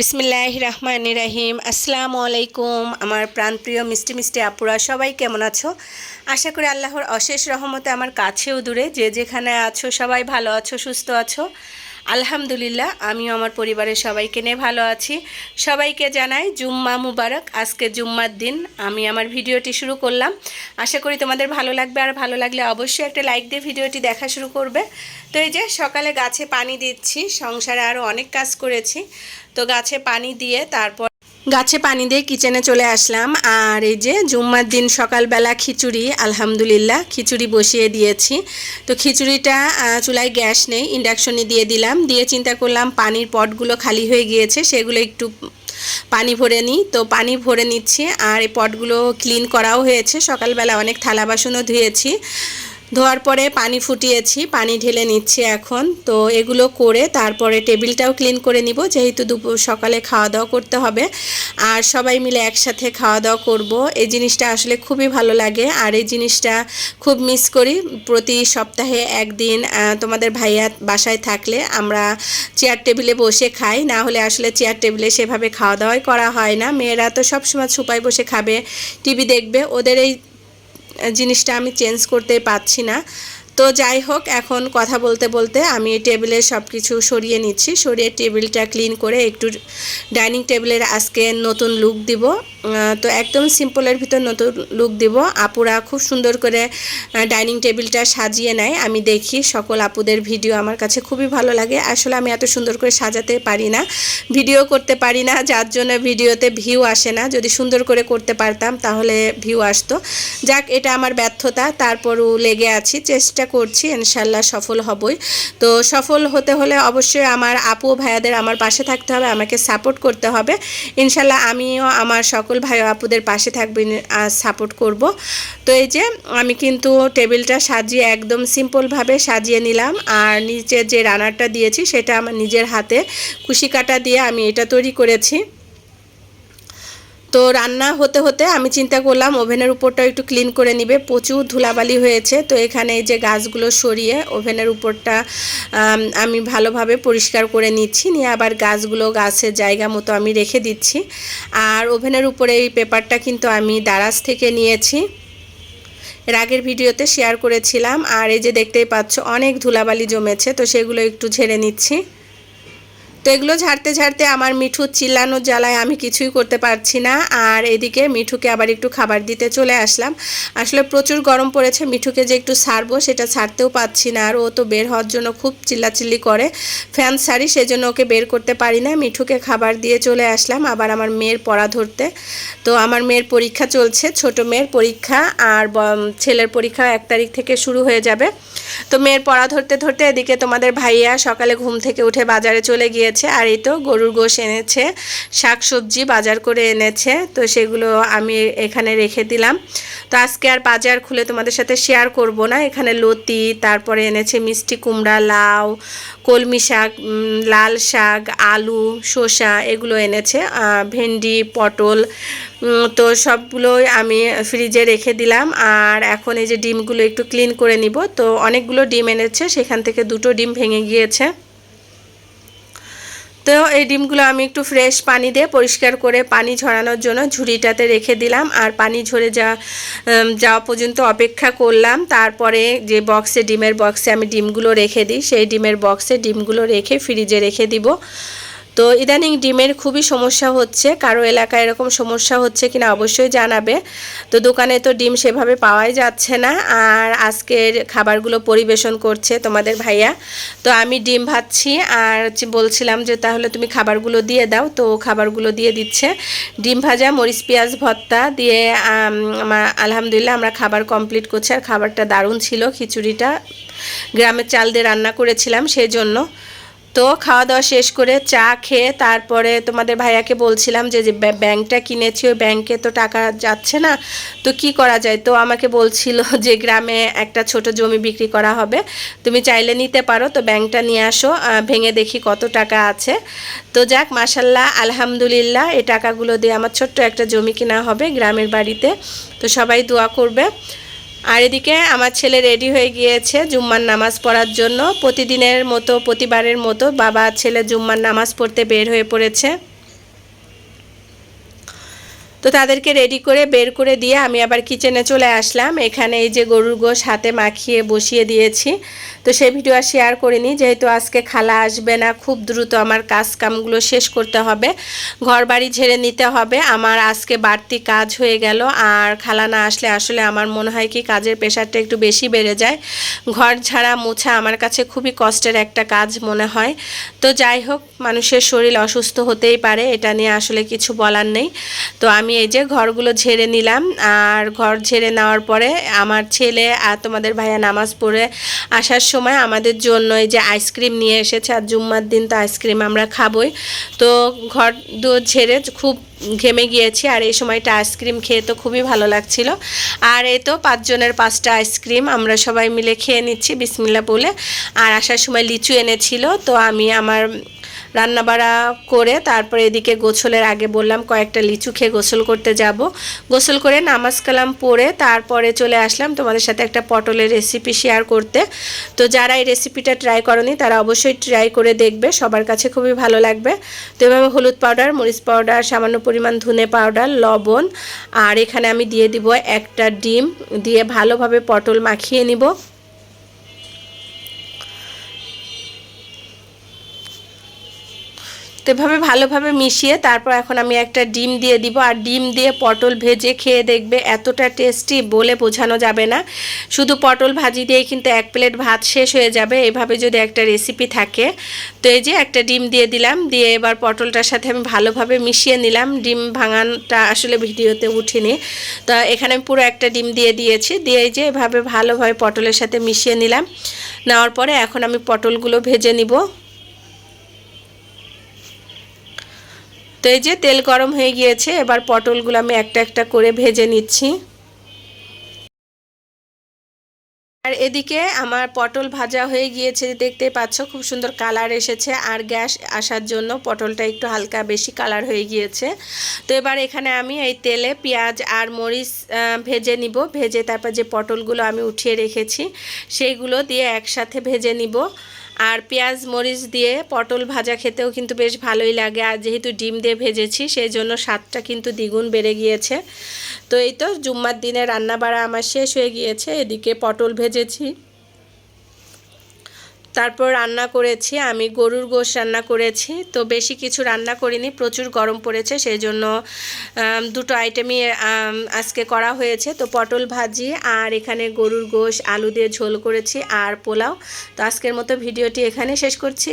বিসমিল্লাহ রহমান রাহিম। আসসালামু আলাইকুম, আমার প্রাণপ্রিয় মিষ্টি মিষ্টি আপুরা, সবাই কেমন আছো? আশা করি আল্লাহর অশেষ রহমতে আমার কাছেও দূরে। যে যেখানে আছো, সবাই ভালো আছো, সুস্থ আছো। আলহামদুলিল্লাহ, আমিও আমার পরিবারের সবাইকে নিয়ে ভালো আছি। সবাইকে জানাই জুম্মা মুবারক, আজকে জুম্মার দিন, আমি আমার ভিডিওটি শুরু করলাম। আশা করি তোমাদের ভালো লাগবে, আর ভালো লাগলে অবশ্যই একটা লাইক দিয়ে ভিডিওটি দেখা শুরু করবে। তো এই যে, সকালে গাছে পানি দিচ্ছি, সংসারে আরও অনেক কাজ করেছি। তো গাছে পানি দিয়ে তারপর গাছে পানি দিয়ে কিচেনে চলে আসলাম। আর এই যে জুম্মার দিন সকালবেলা খিচুড়ি, আলহামদুলিল্লাহ, খিচুড়ি বসিয়ে দিয়েছি। তো খিচুড়িটা চুলায় গ্যাস নেই ইন্ডাকশনে দিয়ে দিলাম। দিয়ে চিন্তা করলাম পানির পটগুলো খালি হয়ে গিয়েছে, সেগুলো একটু পানি ভরে নিই। তো পানি ভরে নিচ্ছি, আর এই পটগুলো ক্লিন করাও হয়েছে। সকালবেলা অনেক থালা বাসনও ধুয়েছি। ধোয়ার পরে পানি ফুটিয়েছি, পানি ঢেলে নিচ্ছি এখন। তো এগুলো করে তারপরে টেবিলটাও ক্লিন করে নিব, যেহেতু দুপুর সকালে খাওয়া দাওয়া করতে হবে। আর সবাই মিলে একসাথে খাওয়া দাওয়া করব। এই জিনিসটা আসলে খুবই ভালো লাগে। আর এই জিনিসটা খুব মিস করি প্রতি সপ্তাহে একদিন তোমাদের ভাইয়া বাসায় থাকলে আমরা চেয়ার টেবিলে বসে খাই। না হলে আসলে চেয়ার টেবিলে সেভাবে খাওয়া দাওয়াই করা হয় না। মেয়েরা তো সবসময় ছুপায় বসে খাবে, টিভি দেখবে। ওদের এই জিনিসটা আমি চেঞ্জ করতে পারছি না। তো যাই হোক, এখন কথা বলতে বলতে আমি টেবিলে সব কিছু সরিয়ে নিচ্ছি। সরিয়ে টেবিলটা ক্লিন করে একটু ডাইনিং টেবিলের আজকে নতুন লুক দিব। তো একদম সিম্পলের ভিতর নতুন লুক দিব। আপুরা খুব সুন্দর করে ডাইনিং টেবিলটা সাজিয়ে নেয়। আমি দেখি সকল আপুদের ভিডিও আমার কাছে খুবই ভালো লাগে। আসলে আমি এত সুন্দর করে সাজাতে পারি না, ভিডিও করতে পারি না, যার জন্য ভিডিওতে ভিউ আসে না। যদি সুন্দর করে করতে পারতাম, তাহলে ভিউ আসতো। যাক, এটা আমার ব্যর্থতা। তারপরও লেগে আছি। চেষ্টা করছি ইনশাল্লাহ সফল হবই। তো সফল হতে হলে অবশ্যই আমার আপু ভাইয়াদের আমার পাশে থাকতে হবে, আমাকে সাপোর্ট করতে হবে। ইনশাল্লাহ আমিও আমার সকল ভাই আপুদের পাশে থাকবে সাপোর্ট করব। তো এই যে আমি কিন্তু টেবিলটা সাজিয়ে একদম সিম্পলভাবে সাজিয়ে নিলাম, আর নিচে যে রানারটা দিয়েছি সেটা আমার নিজের হাতে। কুশি কাটা দিয়ে আমি এটা তৈরি করেছি। তো রান্না হতে হতে আমি চিন্তা করলাম ওভেনের উপরটা একটু ক্লিন করে নিবে। প্রচুর ধুলাবালি হয়েছে, তো এখানে এই যে গাছগুলো সরিয়ে ওভেনের উপরটা, আমি ভালোভাবে পরিষ্কার করে নিচ্ছি, নিয়ে আবার গাছগুলো গাছের জায়গা মতো আমি রেখে দিচ্ছি। আর ওভেনের উপরে এই পেপারটা কিন্তু আমি দারাজ থেকে নিয়েছি। এর আগের ভিডিওতে শেয়ার করেছিলাম, আর এই যে দেখতেই পাচ্ছ অনেক ধুলাবালি জমেছে, তো সেগুলো একটু ঝেড়ে নিচ্ছি। তো এগুলো ঝাড়তে ঝাড়তে আমার মিঠু চিল্লানোর জ্বালায় আমি কিছুই করতে পারছি না। আর এদিকে মিঠুকে আবার একটু খাবার দিতে চলে আসলাম। আসলে প্রচুর গরম পড়েছে, মিঠুকে যে একটু ছাড়বো সেটা ছাড়তেও পাচ্ছি না। আর ও তো বের হওয়ার জন্য খুব চিল্লাচিল্লি করে। ফ্যান সারি, সেজন্য ওকে বের করতে পারি না। মিঠুকে খাবার দিয়ে চলে আসলাম আবার আমার মেয়ের পড়া ধরতে। তো আমার মেয়ের পরীক্ষা চলছে, ছোট মেয়ের পরীক্ষা আর ছেলের পরীক্ষা এক তারিখ থেকে শুরু হয়ে যাবে। তো মেয়ের পড়া ধরতে ধরতে এদিকে তোমাদের ভাইয়া সকালে ঘুম থেকে উঠে বাজারে চলে গিয়েছে। আর এই তো গরুর গোশ এনেছে শাক সবজি বাজার করে এনেছে, তো সেগুলো আমি এখানে রেখে দিলাম। তো আজকে আর বাজার খুলে তোমাদের সাথে শেয়ার করব না। এখানে লতি, তারপরে এনেছে মিষ্টি কুমড়া, লাউ, কলমি শাক লাল শাক, আলু, শসা এগুলো এনেছে। ভেন্ডি, পটল তো সবগুলোই আমি ফ্রিজে রেখে দিলাম। আর এখন এই যে ডিমগুলো একটু ক্লিন করে নিব। তো অনেকগুলো ডিম এনেছে, সেখান থেকে দুটো ডিম ভেঙে গিয়েছে। তো এই ডিমগুলো আমি একটু ফ্রেশ পানি দিয়ে পরিষ্কার করে পানি ঝরানোর জন্য ঝুড়িটাতে রেখে দিলাম। আর পানি ঝরে যা যাওয়া পর্যন্ত অপেক্ষা করলাম। তারপরে যে বক্সে ডিমের বক্সে আমি ডিমগুলো রেখে দিই, সেই ডিমের বক্সে ডিমগুলো রেখে ফ্রিজে রেখে দিব। তো ইদানিং ডিমের খুবই সমস্যা হচ্ছে, কারও এলাকায় এরকম সমস্যা হচ্ছে কিনা অবশ্যই জানাবে। তো দোকানে তো ডিম সেভাবে পাওয়াই যাচ্ছে না, আর আজকের খাবারগুলো পরিবেশন করছে তোমাদের ভাইয়া। তো আমি ডিম ভাজছি, আর বলছিলাম যে তাহলে তুমি খাবারগুলো দিয়ে দাও, তো খাবারগুলো দিয়ে দিচ্ছে। ডিম ভাজা, মরিচ, পেঁয়াজ, ভর্তা দিয়ে আলহামদুলিল্লাহ আমরা খাবার কমপ্লিট করছি, আর খাবারটা দারুণ ছিল, খিচুড়িটা। গ্রামের চাল দিয়ে রান্না করেছিলাম সেই জন্য তো খাওয়া দাওয়া শেষ করে চা খেয়ে তারপরে তোমাদের ভাইয়াকে বলছিলাম যে যে ব্য- ব্যাংকটা কিনেছি, ওই ব্যাংকে তো টাকা যাচ্ছে না। তো কি করা যায়? তো আমাকে বলছিল যে, গ্রামে একটা ছোট জমি বিক্রি করা হবে। তুমি চাইলে নিতে পারো। তো ব্যাংকটা নিয়ে আসো। ভেঙে দেখি কত টাকা আছে। তো যাক মাসাল্লাহ আলহামদুলিল্লাহ, এই টাকাগুলো দিয়ে আমার ছোট্ট একটা জমি কেনা হবে গ্রামের বাড়িতে। তো সবাই দোয়া করবে। আর এদিকে আমার ছেলে রেডি হয়ে গিয়েছে জুম্মার নামাজ পড়ার জন্য। প্রতিদিনের মতো, প্রতিবারের মতো বাবা ছেলে জুম্মার নামাজ পড়তে বের হয়ে পড়েছে। তো তাদেরকে রেডি করে বের করে দিয়ে আমি আবার কিচেনে চলে আসলাম। এখানে এই যে গরুর গোশ হাতে মাখিয়ে বসিয়ে দিয়েছি। তো সেই ভিডিও আর শেয়ার করিনি, যেহেতু আজকে খালা আসবে না, খুব দ্রুত আমার কাজ কামগুলো শেষ করতে হবে। ঘর বাড়ি ঝেড়ে নিতে হবে। আমার আজকে বাড়তি কাজ হয়ে গেল। আর খালা না আসলে আসলে আমার মনে হয় কি কাজের প্রেশারটা একটু বেশি বেড়ে যায়। ঘর ঝাড়া মোছা আমার কাছে খুবই কষ্টের একটা কাজ মনে হয়। তো যাই হোক, মানুষের শরীর অসুস্থ হতেই পারে, এটা নিয়ে আসলে কিছু বলার নেই। তো আমি এই যে ঘরগুলো ঝেড়ে নিলাম, আর ঘর ঝেড়ে নেওয়ার পরে আমার ছেলে আর তোমাদের ভাইয়া নামাজ পড়ে আসার সময় আমাদের জন্য এই যে আইসক্রিম নিয়ে এসেছে, আর জুম্মার দিন তো আইসক্রিম আমরা খাবই। তো ঘর দু ঝেড়ে খুব ঘেমে গিয়েছি, আর এই সময়টা আইসক্রিম খেয়ে তো খুবই ভালো লাগছিল। আর এই তো পাঁচজনের পাঁচটা আইসক্রিম আমরা সবাই মিলে খেয়ে নিচ্ছি বিসমিল্লা বলে। আর আসার সময় লিচু এনেছিল, তো আমি আমার রান্নাবাড়া করে তারপরে এদিকে গোসলের আগে বললাম কয়েকটা লিচু খেয়ে গোসল করতে যাব। গোসল করে নামাজ কালাম পরে তারপরে চলে আসলাম তোমাদের সাথে একটা পটলের রেসিপি শেয়ার করতে। তো যারা এই রেসিপিটা ট্রাই করনি তারা অবশ্যই ট্রাই করে দেখবে, সবার কাছে খুবই ভালো লাগবে। তো এভাবে হলুদ পাউডার মরিচ পাউডার সামান্য পরিমাণ ধনে পাউডার লবণ আর এখানে আমি দিয়ে দিব একটা ডিম, দিয়ে ভালোভাবে পটল মাখিয়ে নিব। তো এভাবে ভালোভাবে মিশিয়ে তারপর এখন আমি একটা ডিম দিয়ে দিব। আর ডিম দিয়ে পটল ভেজে খেয়ে দেখবে এতটা টেস্টি বলে বোঝানো যাবে না। শুধু পটল ভাজি দিয়ে কিন্তু এক প্লেট ভাত শেষ হয়ে যাবে। এভাবে যদি একটা রেসিপি থাকে। তো এই যে একটা ডিম দিয়ে দিলাম। দিয়ে এবার পটলটার সাথে আমি ভালোভাবে মিশিয়ে নিলাম। ডিম ভাঙানটা আসলে ভিডিওতে উঠিনি। তো এখানে আমি পুরো একটা ডিম দিয়ে দিয়েছি। দিয়ে এই যে এভাবে ভালোভাবে পটলের সাথে মিশিয়ে নিলাম। নেওয়ার পরে এখন আমি পটলগুলো ভেজে নিব। তো এই যে তেল গরম হয়ে গিয়েছে, এবার পটলগুলো আমি একটা একটা করে ভেজে নিচ্ছি। আর এদিকে আমার পটল ভাজা হয়ে গিয়েছে দেখতে পাচ্ছ খুব সুন্দর কালার এসেছে। আর গ্যাস আসার জন্য পটলটা একটু হালকা বেশি কালার হয়ে গিয়েছে। তো এবার এখানে আমি এই তেলে পেঁয়াজ আর মরিচ ভেজে নিব। ভেজে তারপর যে পটলগুলো আমি উঠিয়ে রেখেছি, সেইগুলো দিয়ে একসাথে ভেজে নিব। আর পেঁয়াজ, মরিচ দিয়ে পটল ভাজা খেতেও কিন্তু বেশ ভালোই লাগে। আর যেহেতু ডিম দিয়ে ভেজেছি সেই জন্য স্বাদটা কিন্তু দ্বিগুণ বেড়ে গিয়েছে। তো এই তো জুম্মার দিনে রান্না বাড়া আমার শেষ হয়ে গিয়েছে, এদিকে পটল ভেজেছি। তারপর রান্না করেছি, আমি গরুর গোশ রান্না করেছি। তো বেশি কিছু রান্না করিনি, প্রচুর গরম পড়েছে সেই জন্য দুটো আইটেমই আজকে করা হয়েছে। তো পটল ভাজি আর এখানে গরুর গোশ, আলু দিয়ে ঝোল করেছি আর পোলাও। তো আজকের মতো ভিডিওটি এখানে শেষ করছি।